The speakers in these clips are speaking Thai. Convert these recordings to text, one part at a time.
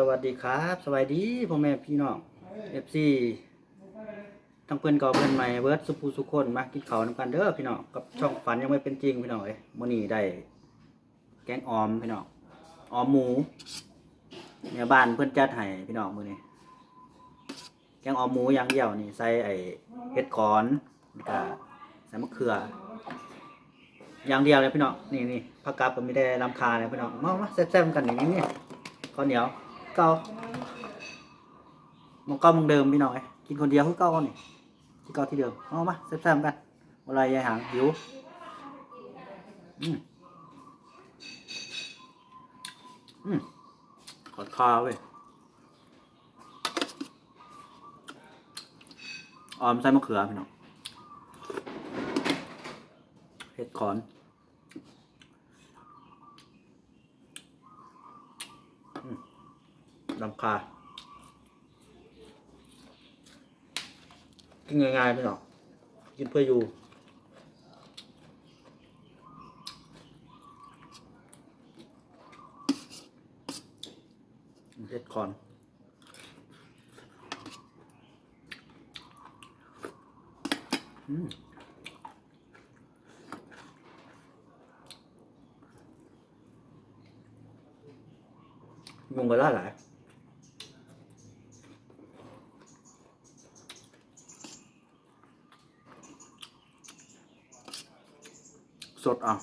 สวัสดีครับสวัสดีพ่อแม่พี่น้อง FC ทั้งเพื่อนเก่าเพื่อนใหม่เบิร์ดสุภูสุคนมากินข้าวนำกันเด้อพี่น้องกับช่องฝันยังไม่เป็นจริงพี่น้องเอ้ยมื้อนี้ได้ แกงออมพี่น้องออมหมูแม่ยบ้านเพื่อนจัดให้พี่น้องมือนี้แกงออมหมูอย่างเดียวนี่ใส่ไอ้เห็ดขอนแล้วก็ใส่มะเขือ อย่างเดียวเลยพี่น้องนี่นี่ผักกาดผมไม่ได้รำคาเลยพี่น้องมามาแซ่บๆกันอย่างนี้เนี่ยข้าวเหนียว เก่ามันเก่ามันเดิมพี่น้อย กินคนเดียวคือเก่านี่ที่เก่าที่เดิมเอามาแซ่บๆกันอะไรยายหางหิวอืมอืมขอดคาเว้ยออมใส่มะเขือพี่น้องเห็ดขอน ลำคากินง่ายๆไม่หรอก กินเพื่ออยู่ เด็ดคอนอืมงงกันแล้วหลาย สดอะ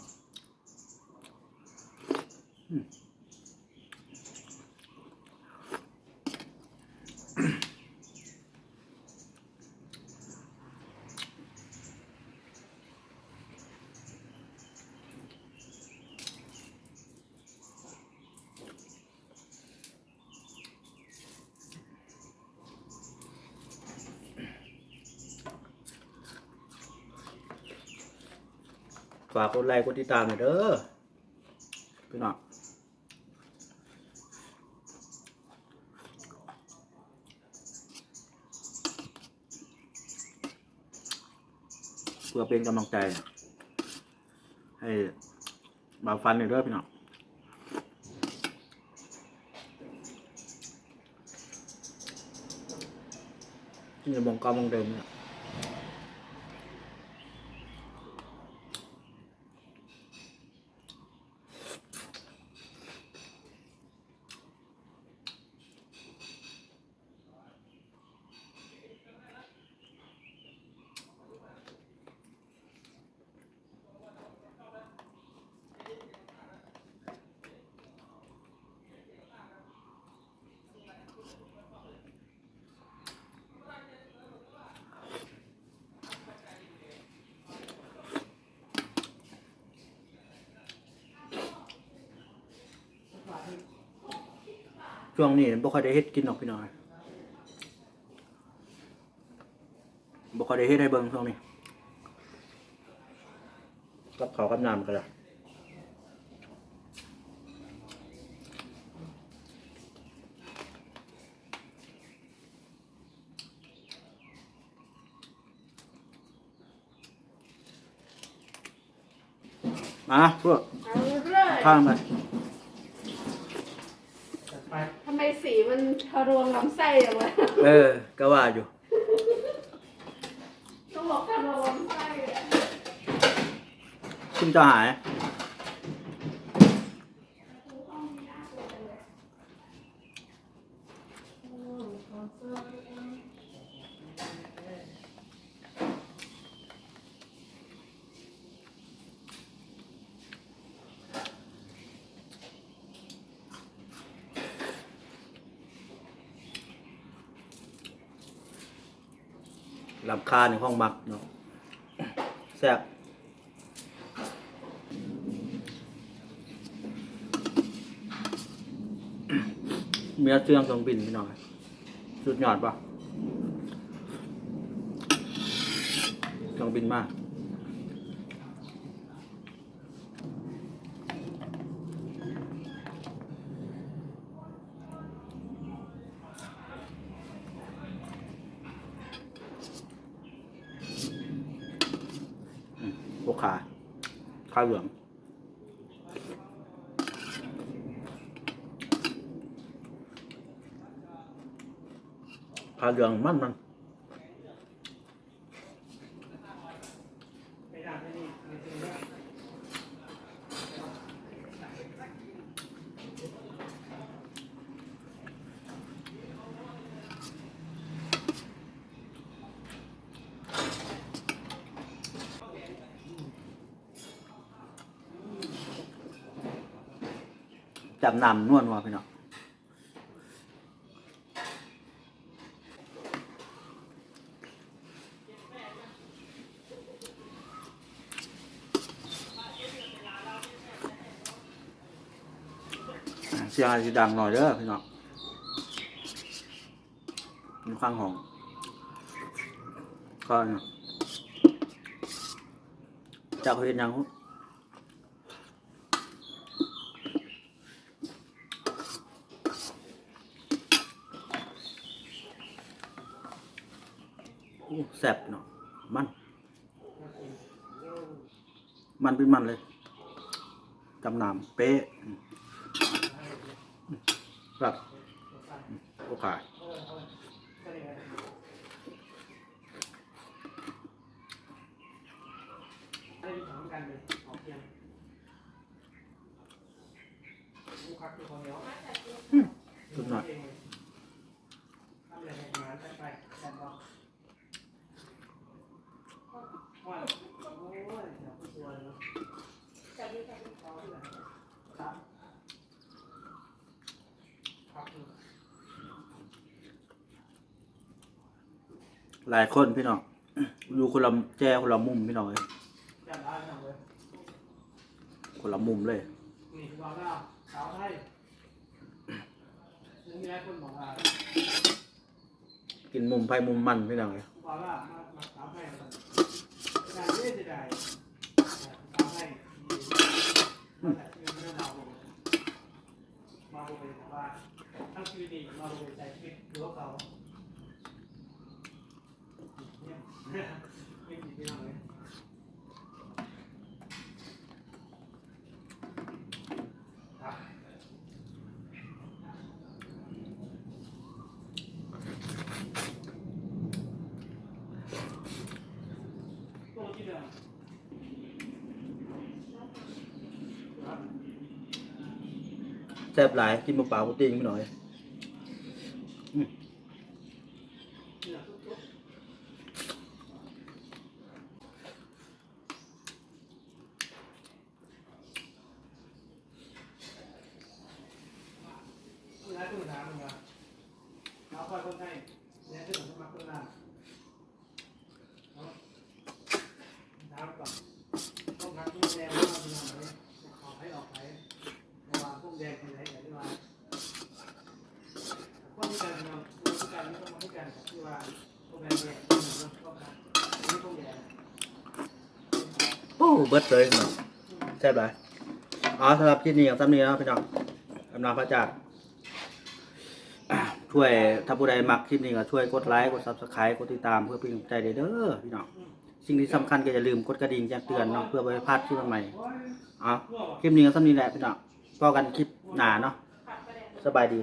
ฝากกดไลค์กดติดตามหน่อยเด้อพี่น้องเพื่อเป็นกำลังใจ ให้บาฟันหน่อยเด้อพี่น้องนี่มองเกามองเดิมเนี่ย ช่วงนี้บ่ค่อยได้เฮ็ดกินหรอกพี่น้อยบ่ค่อยได้เฮ็ดให้เบิ่งช่วงนี้กับข้าวกับน้ำก็ได้มาพวกเอาเลยข้างไป ทำไมสีมัน ทะรวงลำไส้อย่างวะเออ ก็ว่าอยู่ก็บอกทะรวงลำไส้อะ คุณจะหาย ลำคาในห้องมักเนาะแซ่บเมียเชื่องเครื่องบินพี่น้อยสุดยอดปะเครื่องบินมาก problem. Problem man man. จับนำนวลว่ะพี่น้องเสียงอาจจะดังหน่อยเด้อพี่น้องมีข้างห้องก็เนี่ยจะเขาเห็นยัง อ้แซ่บเนาะมัน มันเป็นมันเลยจำนำเป๊ะครับโอเคสุดหน่อย หลายคนพี่น้องดูคนละแจคนละมุมพี่น้องเลยคนละมุมเลยนี่คือบอกว่าสาวไทยยังมีหลายคนบอกว่ากินมุมไพ่มุมมันพี่น้องเลยบอกว่ามามาสาวไทยกันได้เรื่อยๆได้สาวไทยมาบอกไปว่าทั้งชีวิตมาบอกไปใจชีวิตรั้วเขาเนี่ยไม่มีพี่น้องเลยครับ ตัวที่เดิมครับ แซ่บหลาย กินเปล่าๆกูตีงพี่น้อยเนี่ยทุกๆนี่นะคุณถามมึงว่าเอาคอยคนไทยเนี่ยคือผมสมัครคนลาวเอาถามก่อนต้องพักที่แดงว่ามีอะไรออกไปออกไประหว่างพวกแดงคนไหนกับที่ว่าคนที่การเนาะคนที่การไม่ต้องมาให้กันที่ว่าพวกแดงเนี่ยต้องการนี่พวกแดง โอ้ เบิดเลยพี่น้องแซ่บหลยอ๋อสำหรับคลิปนี้อย่างซ้ำนี้นะพี่น้องกำลังพระจากช่วยถ้าผู้ใดมักคลิปนี้ก็ช่วยกดไลค์กด subscribe กดติดตามเพื่อเป็นกำลังใจเด้อพี่น้องสิ่งที่สำคัญก็อย่าลืมกดกระดิ่งแจ้งเตือนเนาะเพื่อไม่พลาดคลิปใหม่ๆอ๋อคลิปนี้ก็ซ้ำนี้แหละพี่น้องพอกันคลิปหนาเนาะสบายดี